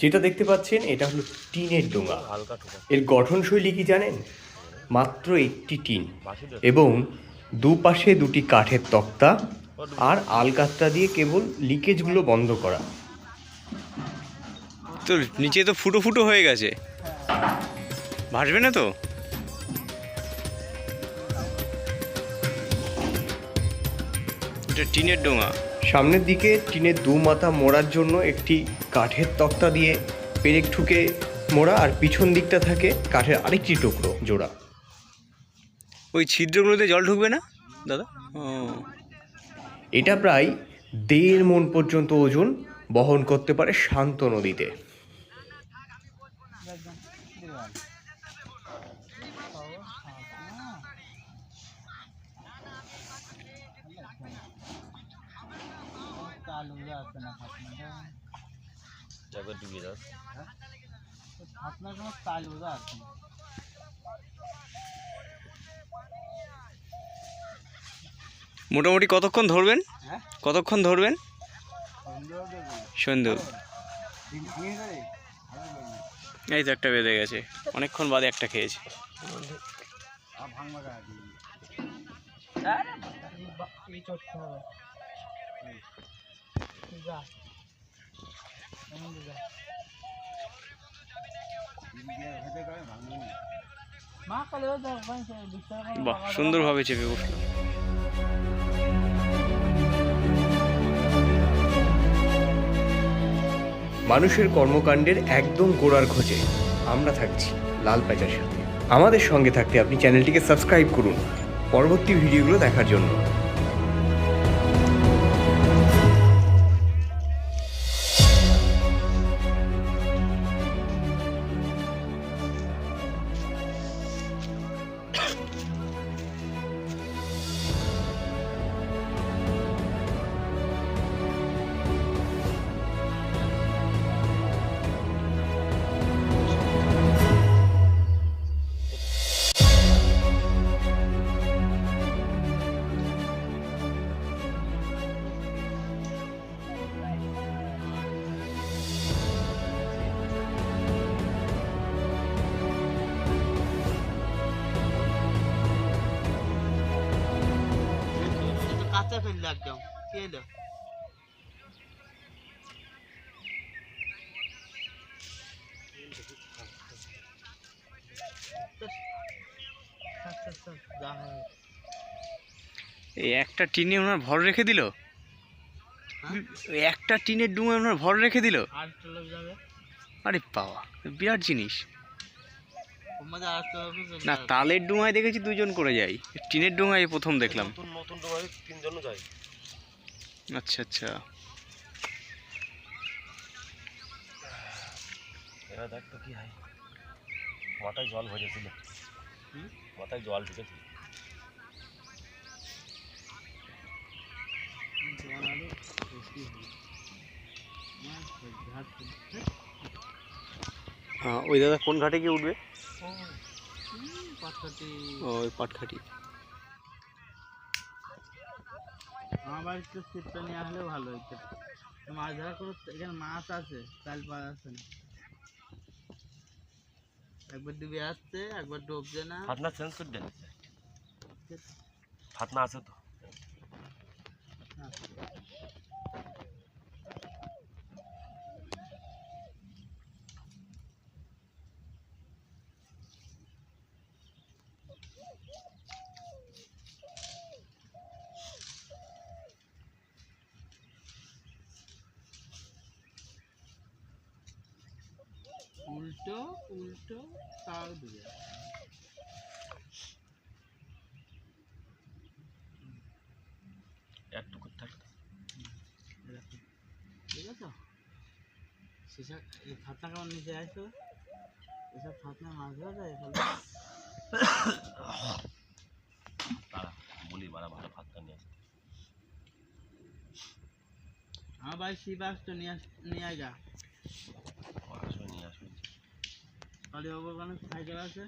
যেটা দেখতে পাচ্ছেন এটা হলো টিনের ডোঙা। এর গঠনশৈলী কি জানেন? মাত্র একটি টিন এবং দুপাশে দুটি কাঠের তক্তা আর আলকাতরা দিয়ে কেবল লিকেজগুলো বন্ধ করা। তো নিচে তো ফুটো ফুটো হয়ে গেছে। ভাসবে না তো? এটা টিনের ডোঙা। সামনের দিকে টিনের দু মাথা মোড়ার জন্য একটি কাঠের তক্তা দিয়ে পেরেক ঠুকে মোড়া আর পিছন দিকটা থাকে কাঠের আরেকটি টুকরো জোড়া। ওই ছিদ্রগুলোতে জল ঢুকবে না দাদা? এটা প্রায় দেড় মন পর্যন্ত ওজন বহন করতে পারে শান্ত নদীতে। না সময় না মোটামুটি কতক্ষণ ধরবেন? হ্যাঁ? কতক্ষণ ধরবেন? সন্দেহ সন্ধে ডিম ভেঙে যাবে এই তো একটা বেঁধে গেছে। অনেকক্ষণ বাদে একটা খেয়েছে। ভাঙবা বাহ, সুন্দরভাবে চেপে বসল। মানুষের কর্মকাণ্ডের একদম গোড়ার খোঁজে আমরা থাকছি লাল প্যাচার সাথে। আমাদের সঙ্গে থাকতে আপনি চ্যানেলটিকে সাবস্ক্রাইব করুন। পরবর্তী ভিডিওগুলো দেখার জন্য। কাঁচা ফেললে একদম কি এলো এই একটা টিনে ওনার ভর রেখে দিল? একটা টিনের ডুমে ওনার ভর রেখে দিল? আর বাবা বিরাট জিনিস। না তালের ডুঙায় দেখেছি দুজন করে যাই টিনের ডুঙায় প্রথম দেখলাম। আচ্ছা আচ্ছা। এরা দেখ তো কি হয়। মাথায় জল ভরেছিল? মাথায় জল ঢুকেছিল। হ্যাঁ ওই দাদা কোন ঘাটে গিয়ে উঠবে? ও ওই পাটখাটি আমার বাড়িতে ছিপটা নিয়ে আসলে ভালো হইতো। মাছ ধরা করে এখানে মাছ আছে চাল পাওয়া আছে না। একবার ডুবে আসছে একবার ডুবছে না। ফাতনা চেঞ্জ করে দেন ফাতনা আছে তো। উল্টো উল্টো তাও ডুবে একটু করতে থাকতে। ঠিক আছে? সেসব এই ফাতনা কেমন নিচে আসতো এসব ফাতনা মাছ ধরা যায় এখানে? তারা বলি বাড়া ভালো ফাতনা নিয়ে আসতে। আমার বাড়ি শিব আসতো নিয়ে নিয়ে আয় যা আসবে নিয়ে আসবে কালী বাবার সাইকেল আছে।